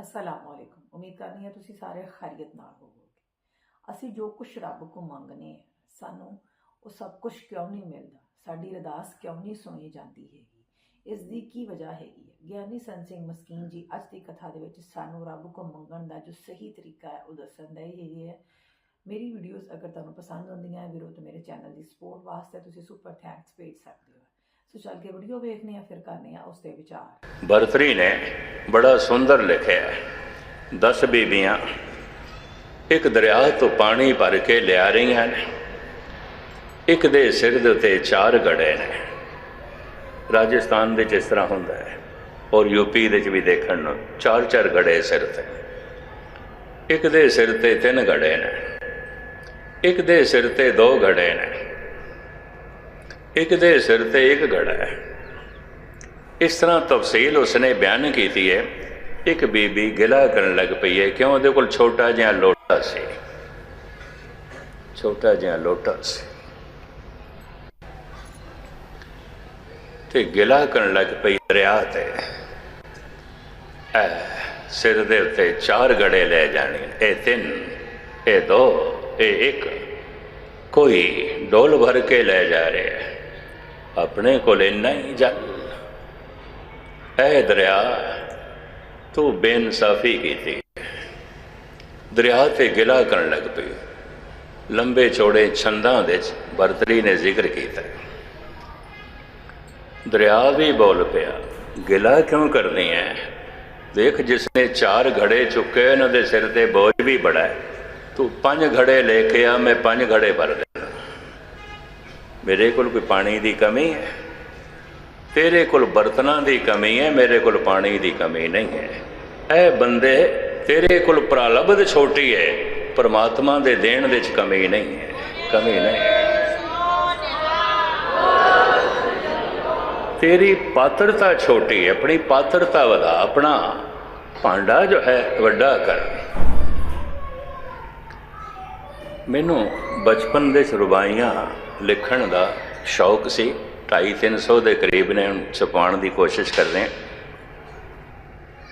ਅਸਲਾਮ ਵਾਲੇਕੁਮ ਉਮੀਦ ਕਰਨੀ ਹੈ ਤੁਸੀਂ ਸਾਰੇ ਖੈਰੀਅਤ ਨਾਲ ਹੋਵੋਗੇ। ਅਸੀਂ ਜੋ ਕੁਝ ਰੱਬ ਕੋ ਮੰਗਨੇ ਸਾਨੂੰ ਉਹ ਸਭ ਕੁਝ ਕਿਉਂ ਨਹੀਂ ਮਿਲਦਾ? ਸਾਡੀ ਅਰਦਾਸ ਕਿਉਂ ਨਹੀਂ ਸੁਣੀ ਜਾਂਦੀ ਹੈਗੀ? ਇਸ ਦੀ ਕੀ ਵਜ੍ਹਾ ਹੈਗੀ ਹੈ? ਗਿਆਨੀ ਸੰਤ ਸਿੰਘ ਮਸਕੀਨ ਜੀ ਅੱਜ ਦੀ ਕਥਾ ਦੇ ਵਿੱਚ ਸਾਨੂੰ ਰੱਬ ਕੋ ਮੰਗਣ ਦਾ ਜੋ ਸਹੀ ਤਰੀਕਾ ਹੈ, ਉਹ ਦੱਸਣ ਦੇ ਹੈਗੇ ਹੈ। ਮੇਰੀ ਵੀਡੀਓਜ਼ ਅਗਰ ਤੁਹਾਨੂੰ ਪਸੰਦ ਆਉਂਦੀਆਂ ਹੈ ਵੀਰੋ ਤੇ ਮੇਰੇ ਚੈਨਲ ਦੀ ਸਪੋਰਟ ਵਾਸਤੇ ਤੁਸੀਂ ਸੁਪਰ ਥੈਂਕਸ ਭੇਜ ਸਕਦੇ ਹੋ। ਸੋ ਚੱਲ ਕੇ ਵੀਡੀਓ ਵੇਖਨੇ ਆ ਫਿਰ ਕਰਨੇ ਆ ਉਸ ਤੇ ਵਿਚਾਰ। ਬਰਤਰੀ ਨੇ ਬੜਾ ਸੁੰਦਰ ਲਿਖਿਆ ਹੈ। 10 ਬੀਬੀਆਂ ਇੱਕ ਦਰਿਆ ਤੋਂ ਪਾਣੀ ਭਰ ਕੇ ਲਿਆ ਰਹੀਆਂ ਨੇ। ਇੱਕ ਦੇ ਸਿਰ ਦੇ ਉੱਤੇ ਚਾਰ ਗੜੇ ਨੇ। ਰਾਜਸਥਾਨ ਵਿੱਚ ਇਸ ਤਰ੍ਹਾਂ ਹੁੰਦਾ ਹੈ ਔਰ ਯੂਪੀ ਦੇ ਵਿੱਚ ਵੀ ਦੇਖਣ ਨੂੰ ਚਾਰ ਚਾਰ ਗੜੇ ਸਿਰ ਤੇ। ਇੱਕ ਦੇ ਸਿਰ ਤੇ ਤਿੰਨ ਗੜੇ ਨੇ। ਇੱਕ ਦੇ ਸਿਰ ਤੇ ਦੋ ਗੜੇ ਨੇ। ਇੱਕ ਦੇ ਸਿਰ ਤੇ ਇੱਕ ਗੜਾ ਹੈ। ਇਸ ਤਰ੍ਹਾਂ ਤਫਸੀਲ ਉਸਨੇ ਬਿਆਨ ਕੀਤੀ ਹੈ। ਇੱਕ ਬੀਬੀ ਗਿਲਾ ਕਰਨ ਲੱਗ ਪਈ ਹੈ। ਕਿਉਂ? ਉਹਦੇ ਕੋਲ ਛੋਟਾ ਜਿਹਾ ਲੋਟਾ ਸੀ। ਛੋਟਾ ਜਿਹਾ ਲੋਟਾ ਸੀ। ਤੇ ਗਿਲਾ ਕਰਨ ਲੱਗ ਪਈ ਦਰਿਆ ਤੇ। ਐ, ਸਿਰ ਦੇ ਉੱਤੇ ਚਾਰ ਗੜੇ ਲੈ ਜਾਣੇ। ਇਹ ਤਿੰਨ, ਇਹ ਦੋ, ਇਹ ਇੱਕ। ਕੋਈ ਡੋਲ ਭਰ ਕੇ ਲੈ ਜਾ ਰਿਹਾ ਹੈ। ਆਪਣੇ ਕੋਲ ਇੰਨਾ ਹੀ ਜਲ। ਐ ਦਰਿਆ, ਤੂੰ ਬੇਇਨਸਾਫੀ ਕੀਤੀ। ਦਰਿਆ ਤੇ ਗਿਲਾ ਕਰਨ ਲੱਗ ਪਈ। ਲੰਬੇ ਚੌੜੇ ਛੰਦਾਂ ਦੇ ਵਿੱਚ ਬਰਤਰੀ ਨੇ ਜ਼ਿਕਰ ਕੀਤਾ। ਦਰਿਆ ਵੀ ਬੋਲ ਪਿਆ, ਗਿਲਾ ਕਿਉਂ ਕਰਨੀ ਹੈ ਦੇਖ ਜਿਸਨੇ ਚਾਰ ਘੜੇ ਚੁੱਕੇ, ਉਹਨਾਂ ਦੇ ਸਿਰ ਤੇ ਬੋਝ ਵੀ ਬੜਾ ਹੈ ਤੂੰ ਪੰਜ ਘੜੇ ਲੈ ਕੇ ਆ, ਮੈਂ ਪੰਜ ਘੜੇ ਭਰ ਦੇਣਾ ਮੇਰੇ ਕੋਲ ਕੋਈ ਪਾਣੀ ਦੀ ਕਮੀ ਹੈ? ਤੇਰੇ ਕੋਲ ਬਰਤਨਾਂ ਦੀ ਕਮੀ ਹੈ, ਮੇਰੇ ਕੋਲ ਪਾਣੀ ਦੀ ਕਮੀ ਨਹੀਂ ਹੈ। ਇਹ ਬੰਦੇ ਤੇਰੇ ਕੋਲ ਪ੍ਰਲਬਧ ਛੋਟੀ ਹੈ, ਪਰਮਾਤਮਾ ਦੇ ਦੇਣ ਵਿੱਚ ਕਮੀ ਨਹੀਂ ਹੈ, ਕਮੀ ਨਹੀਂ ਤੇਰੀ ਪਾਤਰਤਾ ਛੋਟੀ ਹੈ, ਆਪਣੀ ਪਾਤਰਤਾ ਵਧਾ, ਆਪਣਾ ਭਾਂਡਾ ਜੋ ਹੈ, ਵੱਡਾ ਕਰ। ਮੈਨੂੰ ਬਚਪਨ ਦੇ ਰੁਬਾਈਆਂ ਲਿਖਣ ਦਾ ਸ਼ੌਕ ਸੀ। 250 ਦੇ ਕਰੀਬ ਨੇ ਹੁਣ ਛਪਾਉਣ ਦੀ ਕੋਸ਼ਿਸ਼ ਕਰਦੇ ਹਾਂ।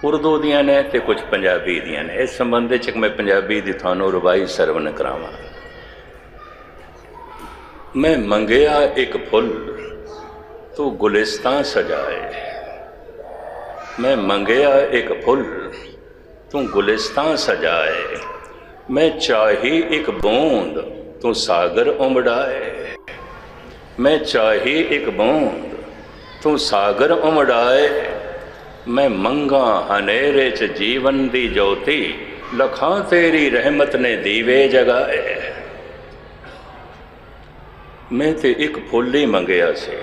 ਉਰਦੂ ਦੀਆਂ ਨੇ ਤੇ ਕੁਝ ਪੰਜਾਬੀ ਦੀਆਂ ਨੇ। ਇਸ ਸੰਬੰਧ ਵਿੱਚ ਮੈਂ ਪੰਜਾਬੀ ਦੀ ਤੁਹਾਨੂੰ ਰੁਬਾਈ ਸਰਵਨ ਕਰਾਵਾਂ। ਮੈਂ ਮੰਗਿਆ ਇੱਕ ਫੁੱਲ, ਤੂੰ ਗੁਲਿਸਤਾਂ ਸਜਾਏ। ਮੈਂ ਮੰਗਿਆ ਇੱਕ ਫੁੱਲ, ਤੂੰ ਗੁਲਿਸਤਾਂ ਸਜਾਏ। ਮੈਂ ਚਾਹੀ ਇੱਕ ਬੂੰਦ, ਤੂੰ ਸਾਗਰ ਉਮੜਾਏ। ਮੈਂ ਚਾਹੀ ਇੱਕ ਬੂੰਦ, ਤੂੰ ਸਾਗਰ ਉਮੜਾਏ। ਮੈਂ ਮੰਗਾ ਹਨੇਰੇ ਚ ਜੀਵਨ ਦੀ ਜੋਤੀ, ਲਖਾਂ ਤੇਰੀ ਰਹਿਮਤ ਨੇ ਦੀਵੇ ਜਗਾਏ। ਮੈਂ ਤੇ ਇੱਕ ਫੁੱਲ ਹੀ ਮੰਗਿਆ ਸੀ,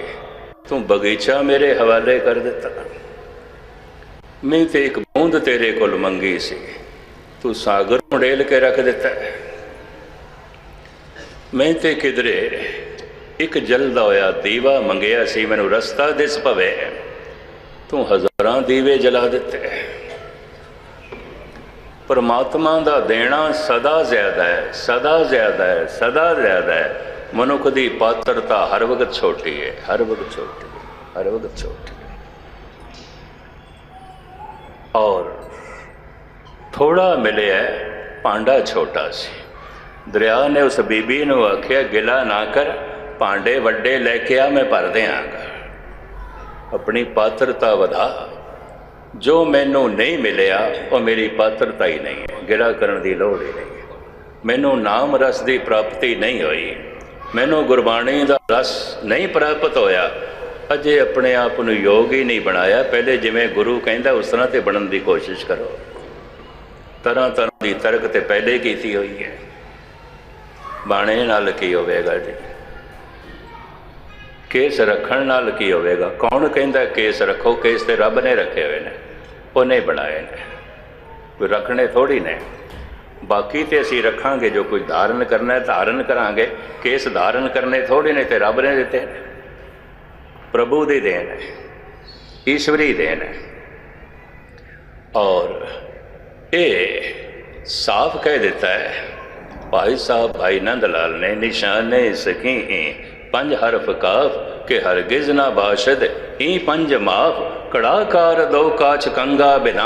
ਤੂੰ ਬਗੀਚਾ ਮੇਰੇ ਹਵਾਲੇ ਕਰ ਦਿੱਤਾ। ਮੈਂ ਤੇ ਇੱਕ ਬੂੰਦ ਤੇਰੇ ਕੋਲ ਮੰਗੀ ਸੀ, ਤੂੰ ਸਾਗਰ ਮੁੜੇਲ ਕੇ ਰੱਖ ਦਿੱਤਾ। ਮੈਂ ਤੇ ਕਿਧਰੇ ਇੱਕ ਜਲਦਾ ਹੋਇਆ ਦੀਵਾ ਮੰਗਿਆ ਸੀ, ਮੈਨੂੰ ਰਸਤਾ ਦਿਸ ਪਵੇ। ਤੂੰ ਹਜ਼ਾਰਾਂ ਦੀਵੇ ਜਲਾ ਦਿੱਤੇ। ਪਰਮਾਤਮਾ ਦਾ ਦੇਣਾ ਸਦਾ ਜ਼ਿਆਦਾ ਹੈ, ਸਦਾ ਜ਼ਿਆਦਾ ਹੈ, ਸਦਾ ਜ਼ਿਆਦਾ ਹੈ। ਮਨੁੱਖ ਦੀ ਪਾਤਰਤਾ ਹਰ ਵਕਤ ਛੋਟੀ ਹੈ, ਹਰ ਵਕਤ ਛੋਟੀ ਹੈ, ਹਰ ਵਕਤ ਛੋਟੀ ਹੈ। ਔਰ ਥੋੜਾ ਮਿਲਿਆ, ਭਾਂਡਾ ਛੋਟਾ ਸੀ। ਦਰਿਆ ਨੇ ਉਸ ਬੀਬੀ ਨੂੰ ਆਖਿਆ, ਗਿਲਾ ਨਾ ਕਰ। ਭਾਂਡੇ ਵੱਡੇ ਲੈ ਕੇ ਆ, ਮੈਂ ਭਰ ਦਿਆਂਗਾ। ਆਪਣੀ ਪਾਤਰਤਾ ਵਧਾ। ਜੋ ਮੈਨੂੰ ਨਹੀਂ ਮਿਲਿਆ, ਉਹ ਮੇਰੀ ਪਾਤਰਤਾ ਹੀ ਨਹੀਂ ਹੈ। ਗਿਲਾ ਕਰਨ ਦੀ ਲੋੜ ਹੀ ਨਹੀਂ ਹੈ। ਮੈਨੂੰ ਨਾਮ ਰਸ ਦੀ ਪ੍ਰਾਪਤੀ ਨਹੀਂ ਹੋਈ। ਮੈਨੂੰ ਗੁਰਬਾਣੀ ਦਾ ਰਸ ਨਹੀਂ ਪ੍ਰਾਪਤ ਹੋਇਆ। ਅਜੇ ਆਪਣੇ ਆਪ ਨੂੰ ਯੋਗ ਹੀ ਨਹੀਂ ਬਣਾਇਆ। ਪਹਿਲੇ ਜਿਵੇਂ ਗੁਰੂ ਕਹਿੰਦਾ, ਉਸ ਤਰ੍ਹਾਂ ਤੇ ਬਣਨ ਦੀ ਕੋਸ਼ਿਸ਼ ਕਰੋ। ਤਰ੍ਹਾਂ ਤਰ੍ਹਾਂ ਦੀ ਤਰਕ ਤੇ ਪਹਿਲੇ ਕੀਤੀ ਹੋਈ ਹੈ। ਬਾਣੇ ਨਾਲ ਕੀ ਹੋਵੇਗਾ ਜੀ? ਕੇਸ ਰੱਖਣ ਨਾਲ ਕੀ ਹੋਵੇਗਾ? ਕੌਣ ਕਹਿੰਦਾ ਕੇਸ ਰੱਖੋ? ਕੇਸ ਤੇ ਰੱਬ ਨੇ ਰੱਖੇ ਹੋਏ ਨੇ। ਉਹਨੇ ਬਣਾਏ ਨੇ। ਕੋਈ ਰੱਖਣੇ ਥੋੜੀ ਨੇ। ਬਾਕੀ ਤੇ ਅਸੀਂ ਰੱਖਾਂਗੇ, ਜੋ ਕੁਝ ਧਾਰਨ ਕਰਨਾ ਹੈ, ਧਾਰਨ ਕਰਾਂਗੇ। ਕੇਸ ਧਾਰਨ ਕਰਨੇ ਥੋੜੇ ਨੇ ਤੇ ਰੱਬ ਨੇ ਦਿੱਤੇ ਨੇ। ਪ੍ਰਭੂ ਦੀ ਦੇਣ ਹੈ। ਈਸ਼ਵਰੀ ਦੇਣ ਹੈ। ਔਰ ਇਹ ਸਾਫ਼ ਕਹਿ ਦਿੱਤਾ ਹੈ, ਭਾਈ ਸਾਹਿਬ, ਭਾਈ ਨੰਦ ਲਾਲ ਨੇ ਨਿਸ਼ਾਨੇ ਸਕੀ ਪੰਜ ਹਰਫ ਕਾਫ ਕਿ ਹਰਗਿਜ਼ ਨਾ ਬਾਸ਼ਦ ਈ ਪੰਜ ਮਾਫ ਕੜਾਕਾਰ ਦੋ ਕਾਚ ਕੰਗਾ ਬਿਨਾ।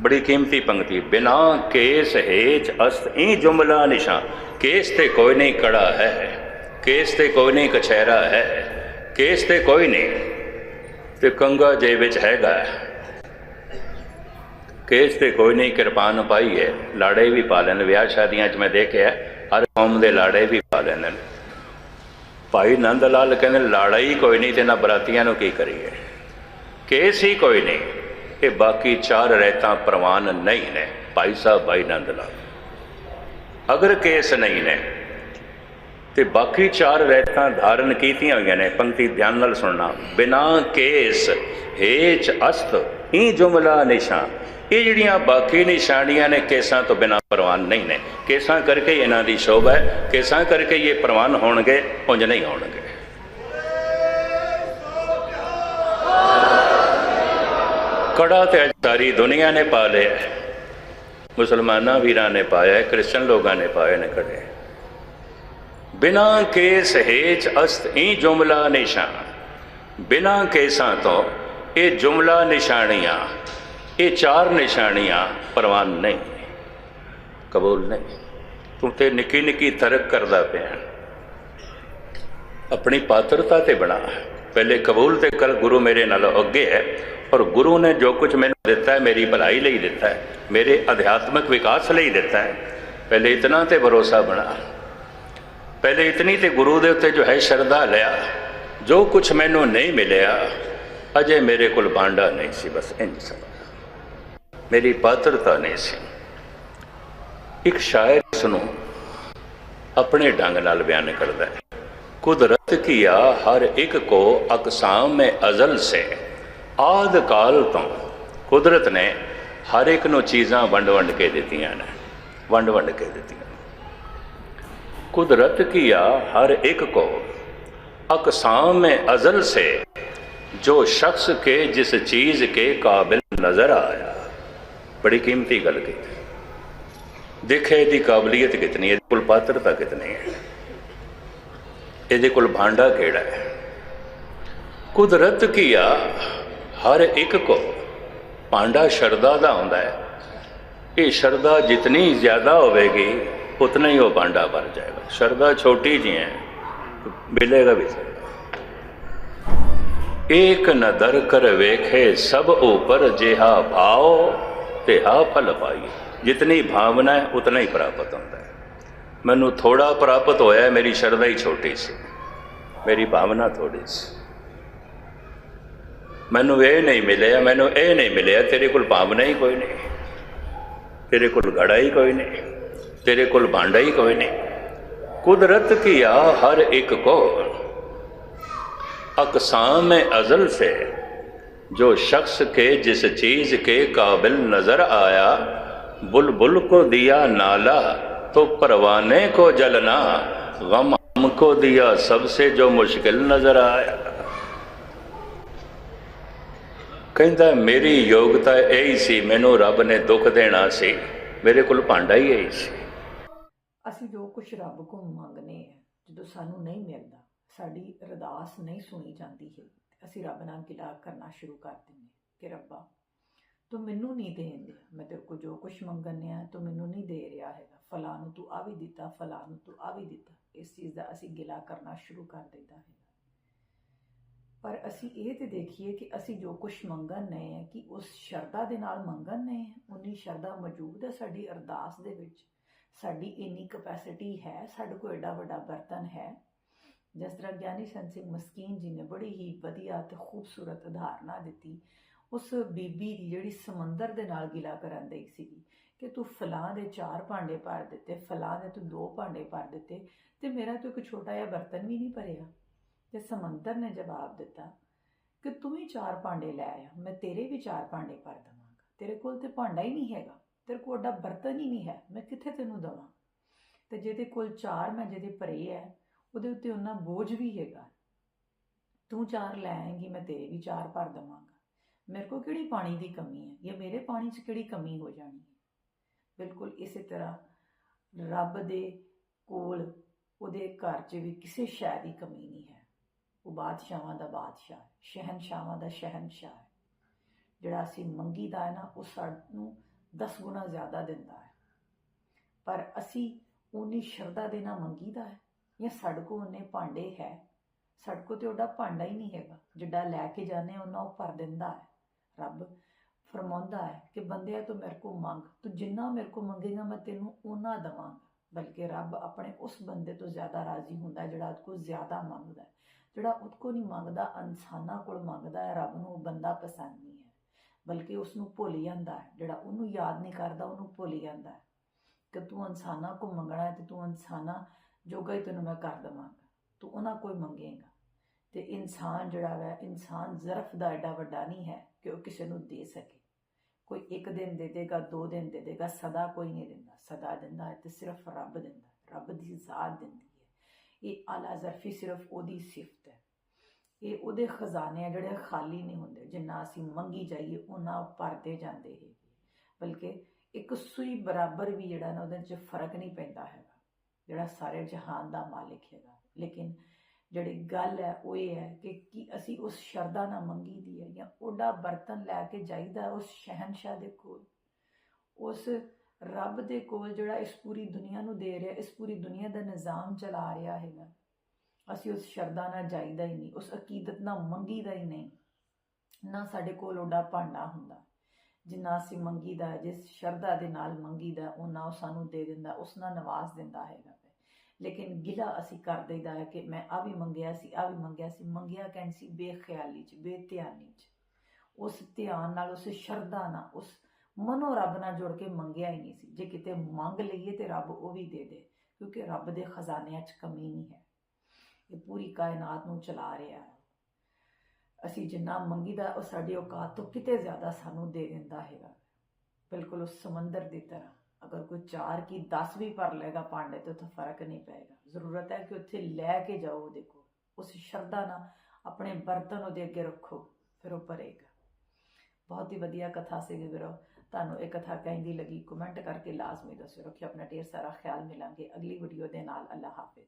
ਬੜੀ ਕੀਮਤੀ ਪੰਕਤੀ, ਬਿਨਾ ਕੇਸ ਹੇਚ ਅਸਤ ਇਹ ਜੁਮਲਾ ਨਿਸ਼ਾਨ। ਕੇਸ ਤੇ ਕੋਈ ਨਹੀਂ ਕੜਾ ਹੈ, ਕੇਸ ਤੇ ਕੋਈ ਨਹੀਂ ਕਛਹਿਰਾ ਹੈ, ਕੇਸ ਤੇ ਕੋਈ ਨਹੀਂ। ਤੇ ਕੰਗਾ ਜੇ ਵਿੱਚ ਹੈਗਾ ਕੇਸ ਤੇ ਕੋਈ ਨਹੀਂ ਕਿਰਪਾਨ ਪਾਈ ਹੈ। ਲਾੜੇ ਵੀ ਪਾ ਲੈਣ, ਵਿਆਹ ਸ਼ਾਦੀਆਂ 'ਚ ਮੈਂ ਦੇਖਿਆ, ਹਰ ਕੌਮ ਦੇ ਲਾੜੇ ਵੀ ਪਾ ਲੈਣ। ਭਾਈ ਨੰਦ ਲਾਲ ਕਹਿੰਦੇ ਲਾੜਾ ਹੀ ਕੋਈ ਨਹੀਂ ਤੇ ਨਾ ਬਰਾਤੀਆਂ ਨੂੰ ਕੀ ਕਰੀਏ? ਕੇਸ ਹੀ ਕੋਈ ਨਹੀਂ। ਇਹ ਬਾਕੀ ਚਾਰ ਰਹਿਤਾਂ ਪ੍ਰਵਾਨ ਨਹੀਂ ਨੇ, ਭਾਈ ਸਾਹਿਬ, ਭਾਈ ਨੰਦ ਲਾਲ। ਅਗਰ ਕੇਸ ਨਹੀਂ ਨੇ, ਤੇ ਬਾਕੀ ਚਾਰ ਰਹਿਤਾਂ ਧਾਰਨ ਕੀਤੀਆਂ ਹੋਈਆਂ ਨੇ, ਪੰਕਤੀ ਧਿਆਨ ਨਾਲ ਸੁਣਨਾ। ਬਿਨਾ ਕੇਸ, ਹੇਚ ਅਸਤ, ਹੀ ਜੁਮਲਾ ਨਿਸ਼ਾਨ। ਇਹ ਜਿਹੜੀਆਂ ਬਾਕੀ ਨਿਸ਼ਾਨੀਆਂ ਨੇ ਕੇਸਾਂ ਤੋਂ ਬਿਨਾ ਪ੍ਰਵਾਨ ਨਹੀਂ ਨੇ। ਕੇਸਾਂ ਕਰਕੇ ਇਹਨਾਂ ਦੀ ਸ਼ੋਭਾ ਹੈ, ਕੇਸਾਂ ਕਰਕੇ ਇਹ ਪ੍ਰਵਾਨ ਹੋਣਗੇ, ਉਂਝ ਨਹੀਂ ਹੋਣਗੇ। ਕੜਾ ਤੇ ਸਾਰੀ ਦੁਨੀਆ ਨੇ ਪਾ ਲਿਆ ਮੁਸਲਮਾਨਾਂ ਵੀਰਾਂ ਨੇ ਪਾਇਆ ਕ੍ਰਿਸਚਨ ਲੋਕਾਂ ਨੇ ਪਾਏ ਨੇ ਕੜੇ। ਬਿਨਾ ਕੇਸ ਹੇਚ ਅਸਤ ਇਹ ਜੁਮਲਾ ਨਿਸ਼ਾਨ। ਬਿਨਾ ਕੇਸਾਂ ਤੋਂ ਇਹ ਜੁਮਲਾ ਨਿਸ਼ਾਨੀਆਂ ਇਹ ਚਾਰ ਨਿਸ਼ਾਨੀਆਂ ਪ੍ਰਵਾਨ ਨਹੀਂ। ਕਬੂਲ ਨਹੀਂ। ਤੂੰ ਤੇ ਨਿੱਕੀ ਨਿੱਕੀ ਤਰਕ ਕਰਦਾ ਪਿਆ। ਆਪਣੀ ਪਾਤਰਤਾ ਤੇ ਬਣਾ। ਪਹਿਲੇ ਕਬੂਲ ਤੇ ਕਰ ਗੁਰੂ ਮੇਰੇ ਨਾਲ ਅੱਗੇ ਹੈ। ਔਰ ਗੁਰੂ ਨੇ ਜੋ ਕੁਝ ਮੈਨੂੰ ਦਿੱਤਾ ਹੈ, ਮੇਰੀ ਭਲਾਈ ਲਈ ਦਿੱਤਾ ਹੈ। ਮੇਰੇ ਅਧਿਆਤਮਿਕ ਵਿਕਾਸ ਲਈ ਦਿੱਤਾ ਹੈ। ਪਹਿਲੇ ਇਤਨਾ ਤੇ ਭਰੋਸਾ ਬਣਾ। ਪਹਿਲੇ ਇਤਨੀ ਤੇ ਗੁਰੂ ਦੇ ਉੱਤੇ ਜੋ ਹੈ ਸ਼ਰਧਾ ਲਿਆ। ਜੋ ਕੁਝ ਮੈਨੂੰ ਨਹੀਂ ਮਿਲਿਆ, ਅਜੇ ਮੇਰੇ ਕੋਲ ਬਾਂਡਾ ਨਹੀਂ ਸੀ, ਬਸ ਇੰਜ ਸਮਝ ਮੇਰੀ ਪਾਤਰਤਾ ਨਹੀਂ ਸੀ ਇੱਕ ਸ਼ਾਇਰ ਇਸ ਨੂੰ ਆਪਣੇ ਢੰਗ ਨਾਲ ਬਿਆਨ ਕਰਦਾ ਹੈ ਕੁਦਰਤ ਕੀਆ ਹਰ ਇੱਕ ਕੋ ਅਕਸਾਮ ਮੇ ਅਜ਼ਲ ਸੇ ਆਦ ਕਾਲ ਤੋਂ ਕੁਦਰਤ ਨੇ ਹਰ ਇੱਕ ਨੂੰ ਚੀਜ਼ਾਂ ਵੰਡ ਵੰਡ ਕੇ ਦਿੱਤੀਆਂ ਨੇ ਵੰਡ ਵੰਡ ਕੇ ਦਿੱਤੀਆਂ कुदरत किया हर एक को अकसाम में अजल से जो शख्स के जिस चीज के काबिल नजर आया बड़ी कीमती गल की ਦੇਖੇ ਇਹਦੀ ਕਾਬਲੀਅਤ ਕਿਤਨੀ ਹੈ ਇਹਦੇ ਕੋਲ ਪਾਤਰਤਾ ਕਿਤਨੀ ਹੈ ਇਹਦੇ ਕੋਲ ਭਾਂਡਾ ਕਿਹੜਾ ਹੈ ਕੁਦਰਤ ਕੀਆ ਹਰ ਇੱਕ ਕੋ ਭਾਂਡਾ ਸ਼ਰਦਾ ਦਾ ਹੁੰਦਾ ਹੈ ਇਹ ਸ਼ਰਦਾ ਜਿਤਨੀ ਜ਼ਿਆਦਾ ਹੋਵੇਗੀ उतना ही वो भांडा भर जाएगा श्रद्धा छोटी जी है मिलेगा भी एक नदर कर वेखे सब ऊपर जेहा भाव तेहा फल पाई जितनी भावना है उतना ही प्राप्त होता है ਮੈਨੂੰ ਥੋੜਾ ਪ੍ਰਾਪਤ ਹੋਇਆ ਹੈ, ਮੇਰੀ ਸ਼ਰਧਾ ਹੀ ਛੋਟੀ ਸੀ ਮੇਰੀ ਭਾਵਨਾ ਥੋੜੀ ਸੀ ਮੈਨੂੰ ਇਹ ਨਹੀਂ ਮਿਲਿਆ ਮੈਨੂੰ ਇਹ ਨਹੀਂ ਮਿਲਿਆ ਤੇਰੇ ਕੋਲ ਭਾਵਨਾ ਹੀ ਕੋਈ ਨਹੀਂ ਤੇਰੇ ਕੋਲ ਘੜਾ ਹੀ ਕੋਈ ਨਹੀਂ तेरे कुल भांडा ही कोई नहीं कुदरत किया हर एक को अकसाम में अजल से जो शख्स के जिस चीज के काबिल नजर आया बुलबुल को दिया नाला तो परवाने को जलना गम हमको दिया सबसे जो मुश्किल नजर आया ਕਹਿੰਦਾ ਮੇਰੀ ਯੋਗਤਾ ਇਹੀ ਸੀ ਮੈਨੂੰ ਰੱਬ ਨੇ ਦੁੱਖ ਦੇਣਾ ਸੀ ਮੇਰੇ ਕੋਲ ਭਾਂਡਾ ਹੀ ਇਹੀ ਸੀ ਅਸੀਂ ਜੋ ਕੁਝ ਰੱਬ ਕੋਲ ਮੰਗਨੇ ਆ ਜਦੋਂ ਸਾਨੂੰ ਨਹੀਂ ਮਿਲਦਾ ਸਾਡੀ ਅਰਦਾਸ ਨਹੀਂ ਸੁਣੀ ਜਾਂਦੀ ਹੈ ਅਸੀਂ ਰੱਬ ਨਾਲ ਗਿਲਾ ਕਰਨਾ ਸ਼ੁਰੂ ਕਰ ਦਿੰਦੇ ਕਿ ਰੱਬਾ, ਤੂੰ ਮੈਨੂੰ ਨਹੀਂ ਦੇਣ ਦੇ ਮੈਂ ਤੇਰੇ ਕੋਲ ਜੋ ਕੁਝ ਮੰਗਨੇ ਆ, ਤੂੰ ਮੈਨੂੰ ਨਹੀਂ ਦੇ ਰਿਹਾ ਹੈਗਾ। ਫਲਾਂ ਨੂੰ ਤੂੰ ਆ ਵੀ ਦਿੱਤਾ, ਫਲਾਂ ਨੂੰ ਤੂੰ ਆ ਵੀ ਦਿੱਤਾ। ਇਸ ਚੀਜ਼ ਦਾ ਅਸੀਂ ਗਿਲਾ ਕਰਨਾ ਸ਼ੁਰੂ ਕਰ ਦਿੰਦਾ ਹੈ ਪਰ ਅਸੀਂ ਇਹ ਤੇ ਦੇਖੀਏ ਕਿ ਅਸੀਂ ਜੋ ਕੁਝ ਮੰਗਣ ਨੇ ਹੈ ਕਿ ਉਸ ਸ਼ਰਧਾ ਦੇ ਨਾਲ ਮੰਗਣ ਨੇ ਉਨੀ ਸ਼ਰਧਾ ਮੌਜੂਦ ਹੈ ਸਾਡੀ ਅਰਦਾਸ ਦੇ ਵਿੱਚ। ਸਾਡੀ ਇੰਨੀ ਕਪੈਸਿਟੀ ਹੈ, ਸਾਡੇ ਕੋਲ ਐਡਾ ਵੱਡਾ ਬਰਤਨ ਹੈ ਜਿਸ ਤਰ੍ਹਾਂ ਗਿਆਨੀ ਸੰਤ ਸਿੰਘ ਮਸਕੀਨ ਜੀ ਨੇ ਬੜੀ ਹੀ ਵਧੀਆ ਤੇ ਖੂਬਸੂਰਤ ਉਦਾਹਰਨਾ ਦਿੱਤੀ, ਉਸ ਬੀਬੀ ਦੀ ਜਿਹੜੀ ਸਮੁੰਦਰ ਦੇ ਨਾਲ ਗਿਲਾ ਕਰਨ ਦੀ ਸੀਗੀ ਕਿ ਤੂੰ ਫਲਾਂ ਦੇ ਚਾਰ ਭਾਂਡੇ ਭਰ ਦਿੱਤੇ, ਫਲਾਂ ਦੇ ਤੂੰ ਦੋ ਭਾਂਡੇ ਭਰ ਦਿੱਤੇ ਤੇ ਮੇਰਾ ਤੂੰ ਇੱਕ ਛੋਟਾ ਜਿਹਾ ਬਰਤਨ ਵੀ ਨਹੀਂ ਭਰਿਆ। ਤੇ ਸਮੁੰਦਰ ਨੇ ਜਵਾਬ ਦਿੱਤਾ ਕਿ ਤੂੰ ਹੀ ਚਾਰ ਭਾਂਡੇ ਲੈ ਆ, ਮੈਂ ਤੇਰੇ ਵੀ ਚਾਰ ਭਾਂਡੇ ਭਰ ਦਵਾਂਗਾ। ਤੇਰੇ ਕੋਲ ਤੇ ਭਾਂਡਾ ਹੀ ਨਹੀਂ ਹੈਗਾ, ਤੇਰੇ ਕੋਲ ਓਡਾ ਬਰਤਨ ਹੀ ਨਹੀਂ ਹੈ, ਮੈਂ ਕਿੱਥੇ ਤੈਨੂੰ ਦਵਾਂ? ਤੇ ਜਿਹਦੇ ਕੋਲ ਚਾਰ ਮੈਂ ਜਿਹਦੇ ਭਰੇ ਹੈ ਉਹਦੇ ਉੱਤੇ ਉਹਨਾਂ ਬੋਝ ਵੀ ਹੈਗਾ। ਤੂੰ ਚਾਰ ਲੈ ਆਏਂਗੀ, ਮੈਂ ਤੇਰੇ ਵੀ ਚਾਰ ਭਰ ਦਵਾਂਗਾ। ਮੇਰੇ ਕੋਲ ਕਿਹੜੀ ਪਾਣੀ ਦੀ ਕਮੀ ਹੈ? ਜਾਂ ਮੇਰੇ ਪਾਣੀ 'ਚ ਕਿਹੜੀ ਕਮੀ ਹੋ ਜਾਣੀ ਹੈ? ਬਿਲਕੁਲ ਇਸੇ ਤਰ੍ਹਾਂ ਰੱਬ ਦੇ ਕੋਲ ਉਹਦੇ ਘਰ 'ਚ ਵੀ ਕਿਸੇ ਸ਼ੈ ਦੀ ਕਮੀ ਨਹੀਂ ਹੈ। ਉਹ ਬਾਦਸ਼ਾਹਾਂ ਦਾ ਬਾਦਸ਼ਾਹ ਹੈ, ਸ਼ਹਿਨਸ਼ਾਹਾਂ ਦਾ ਸ਼ਹਿਨਸ਼ਾਹ ਹੈ। ਜਿਹੜਾ ਅਸੀਂ ਮੰਗੀਦਾ ਹੈ ਨਾ, ਉਹ ਸਾਨੂੰ 10 ਗੁਣਾ ਜ਼ਿਆਦਾ ਦਿੰਦਾ ਹੈ। ਪਰ ਅਸੀਂ ਉਨੀ ਸ਼ਰਧਾ ਦੇ ਨਾਲ ਮੰਗੀਦਾ ਹੈ ਜਾਂ ਸਾਡੇ ਕੋਲ ਉਹਨੇ ਭਾਂਡੇ ਹੈ, ਸਾਡੇ ਕੋਲ ਤੇ ਉਹਦਾ ਭਾਂਡਾ ਹੀ ਨਹੀਂ ਹੈਗਾ। ਜਿੱਡਾ ਲੈ ਕੇ ਜਾਣੇ ਉਹਨਾਂ ਉਹ ਭਰ ਦਿੰਦਾ ਹੈ। ਰੱਬ ਫਰਮਾਉਂਦਾ ਹੈ ਕਿ ਬੰਦਿਆ ਤੂੰ ਮੇਰੇ ਕੋਲ ਮੰਗ। ਤੂੰ ਜਿੰਨਾ ਮੇਰੇ ਕੋਲ ਮੰਗੇਗਾ, ਮੈਂ ਤੈਨੂੰ ਉਹਨਾਂ ਦਵਾਂਗਾ। ਬਲਕਿ ਰੱਬ ਆਪਣੇ ਉਸ ਬੰਦੇ ਤੋਂ ਜ਼ਿਆਦਾ ਰਾਜ਼ੀ ਹੁੰਦਾ ਜਿਹੜਾ ਉਹਦੇ ਕੋਲ ਜ਼ਿਆਦਾ ਮੰਗਦਾ ਹੈ। ਜਿਹੜਾ ਉਹਦੇ ਕੋਲ ਨਹੀਂ ਮੰਗਦਾ, ਇਨਸਾਨਾਂ ਕੋਲ ਮੰਗਦਾ ਹੈ, ਰੱਬ ਨੂੰ ਉਹ ਬੰਦਾ ਪਸੰਦ ਨਹੀਂ ਹੈ। ਬਲਕਿ ਉਸ ਨੂੰ ਭੁੱਲ ਜਾਂਦਾ ਹੈ। ਜਿਹੜਾ ਉਹਨੂੰ ਯਾਦ ਨਹੀਂ ਕਰਦਾ, ਉਹਨੂੰ ਭੁੱਲ ਜਾਂਦਾ ਹੈ ਕਿ ਤੂੰ ਇਨਸਾਨਾਂ ਕੋ ਮੰਗਣਾ ਹੈ ਤੇ ਤੂੰ ਇਨਸਾਨਾਂ ਜੋਗਾ ਹੀ ਤੈਨੂੰ ਮੈਂ ਕਰ ਦੇਵਾਂਗਾ, ਤੂੰ ਉਹਨਾਂ ਕੋਈ ਮੰਗੇਗਾ। ਤੇ ਇਨਸਾਨ ਜਿਹੜਾ ਹੈ ਇਨਸਾਨ ਜ਼ਰਫ ਦਾ ਐਡਾ ਵੱਡਾ ਨਹੀਂ ਹੈ ਕਿ ਉਹ ਕਿਸੇ ਨੂੰ ਦੇ ਸਕੇ। ਕੋਈ ਇੱਕ ਦਿਨ ਦੇ ਦੇਗਾ, ਦੋ ਦਿਨ ਦੇ ਦੇਗਾ, ਸਦਾ ਕੋਈ ਨਹੀਂ ਦਿੰਦਾ। ਸਦਾ ਦਿੰਦਾ ਹੈ ਤੇ ਸਿਰਫ ਰੱਬ ਦਿੰਦਾ ਰੱਬ ਦੀ ਜ਼ਾਤ ਦਿੰਦੀ ਹੈ। ਇਹ ਆਲਾ ਜ਼ਰਫੀ ਸਿਰਫ ਉਹਦੀ ਸਿਫਤ ਹੈ। ਇਹ ਉਹਦੇ ਖਜ਼ਾਨੇ ਆ ਜਿਹੜੇ ਖਾਲੀ ਨਹੀਂ ਹੁੰਦੇ, ਜਿੰਨਾ ਅਸੀਂ ਮੰਗੀ ਜਾਈਏ, ਉਹਨਾਂ ਉਹ ਭਰਦੇ ਜਾਂਦੇ ਹੈ ਬਲਕਿ ਇੱਕ ਸੂਈ ਬਰਾਬਰ ਵੀ ਜਿਹੜਾ ਨਾ ਉਹਦੇ 'ਚ ਫ਼ਰਕ ਨਹੀਂ ਪੈਂਦਾ ਹੈ ਜਿਹੜਾ ਸਾਰੇ ਜਹਾਨ ਦਾ ਮਾਲਿਕ ਹੈਗਾ। ਲੇਕਿਨ ਜਿਹੜੀ ਗੱਲ ਹੈ ਉਹ ਇਹ ਹੈ ਕਿ ਕੀ ਅਸੀਂ ਉਸ ਸ਼ਰਧਾ ਨਾਲ ਮੰਗੀ ਦੀ ਹੈ ਜਾਂ ਉਹਦਾ ਬਰਤਨ ਲੈ ਕੇ ਜਾਈਦਾ ਉਸ ਸ਼ਹਿਨशाह ਦੇ ਕੋਲ। ਉਸ ਰੱਬ ਦੇ ਕੋਲ ਜਿਹੜਾ ਇਸ ਪੂਰੀ ਦੁਨੀਆ ਨੂੰ ਦੇ ਰਿਹਾ ਇਸ ਪੂਰੀ ਦੁਨੀਆ ਦਾ ਨਿਜ਼ਾਮ ਚਲਾ ਰਿਹਾ ਹੈਗਾ। ਅਸੀਂ ਉਸ ਸ਼ਰਧਾ ਨਾਲ ਜਾਈਦਾ ਹੀ ਨਹੀਂ ਉਸ ਅਕੀਦਤ ਨਾਲ ਮੰਗੀਦਾ ਹੀ ਨਹੀਂ। ਨਾ ਸਾਡੇ ਕੋਲ ਉਹਦਾ ਭਾਂਡਾ ਹੁੰਦਾ ਜਿੰਨਾ ਅਸੀਂ ਮੰਗੀਦਾ ਹੈ, ਜਿਸ ਸ਼ਰਧਾ ਦੇ ਨਾਲ ਮੰਗੀਦਾ ਹੈ, ਉਹਨਾਂ ਉਹ ਸਾਨੂੰ ਦੇ ਦਿੰਦਾ ਉਸ ਨਾਲ ਨਵਾਜ਼ ਦਿੰਦਾ ਹੈਗਾ। ਲੇਕਿਨ ਗਿਲਾ ਅਸੀਂ ਕਰ ਦਈਦਾ ਹੈ ਕਿ ਮੈਂ ਆ ਵੀ ਮੰਗਿਆ ਸੀ, ਆ ਵੀ ਮੰਗਿਆ ਸੀ, ਮੰਗਿਆ ਕਹਿਣ ਸੀ? ਬੇਖਿਆਲੀ ਚ, ਬੇਧਿਆਨੀ ਚ। ਉਸ ਧਿਆਨ ਨਾਲ, ਉਸ ਸ਼ਰਧਾ ਨਾਲ, ਉਸ ਮਨੋ ਰੱਬ ਨਾਲ ਜੁੜ ਕੇ ਮੰਗਿਆ ਹੀ ਨਹੀਂ ਸੀ। ਜੇ ਕਿਤੇ ਮੰਗ ਲਈਏ ਤੇ ਰੱਬ ਉਹ ਵੀ ਦੇ ਦੇ, ਕਿਉਂਕਿ ਰੱਬ ਦੇ ਖਜ਼ਾਨਿਆਂ 'ਚ ਕਮੀ ਨਹੀਂ ਹੈ। ਇਹ ਪੂਰੀ ਕਾਇਨਾਤ ਨੂੰ ਚਲਾ ਰਿਹਾ ਹੈ। ਅਸੀਂ ਜਿੰਨਾ ਮੰਗੀਦਾ, ਉਹ ਸਾਡੀ ਔਕਾਤ ਤੋਂ ਕਿਤੇ ਜ਼ਿਆਦਾ ਸਾਨੂੰ ਦੇ ਦਿੰਦਾ ਹੈਗਾ। ਬਿਲਕੁਲ ਉਸ ਸਮੁੰਦਰ ਦੀ ਤਰ੍ਹਾਂ। ਅਗਰ ਕੋਈ ਚਾਰ ਕੀ 10 ਵੀ ਭਰ ਲੇਗਾ ਭਾਂਡੇ ਤੇ ਉੱਥੇ ਫ਼ਰਕ ਨਹੀਂ ਪਏਗਾ। ਜ਼ਰੂਰਤ ਹੈ ਕਿ ਉੱਥੇ ਲੈ ਕੇ ਜਾਓ ਦੇਖੋ ਉਸ ਸ਼ਰਧਾ ਨਾਲ ਆਪਣੇ ਬਰਤਨ ਉਹਦੇ ਅੱਗੇ ਰੱਖੋ, ਫਿਰ ਉਹ ਭਰੇਗਾ। ਬਹੁਤ ਹੀ ਵਧੀਆ ਕਥਾ ਸੀਗੀ ਵੀਰੋ। ਤੁਹਾਨੂੰ ਇਹ ਕਥਾ ਕਹਿੰਦੀ ਲੱਗੀ ਕਮੈਂਟ ਕਰਕੇ ਲਾਜ਼ਮੀ ਦੱਸਿਓ। ਰੱਖਿਓ, ਆਪਣਾ ਢੇਰ ਸਾਰਾ ਖਿਆਲ ਮਿਲਾਂਗੇ ਅਗਲੀ ਵੀਡੀਓ ਦੇ ਨਾਲ। ਅੱਲਾ ਹਾਫਿਜ਼।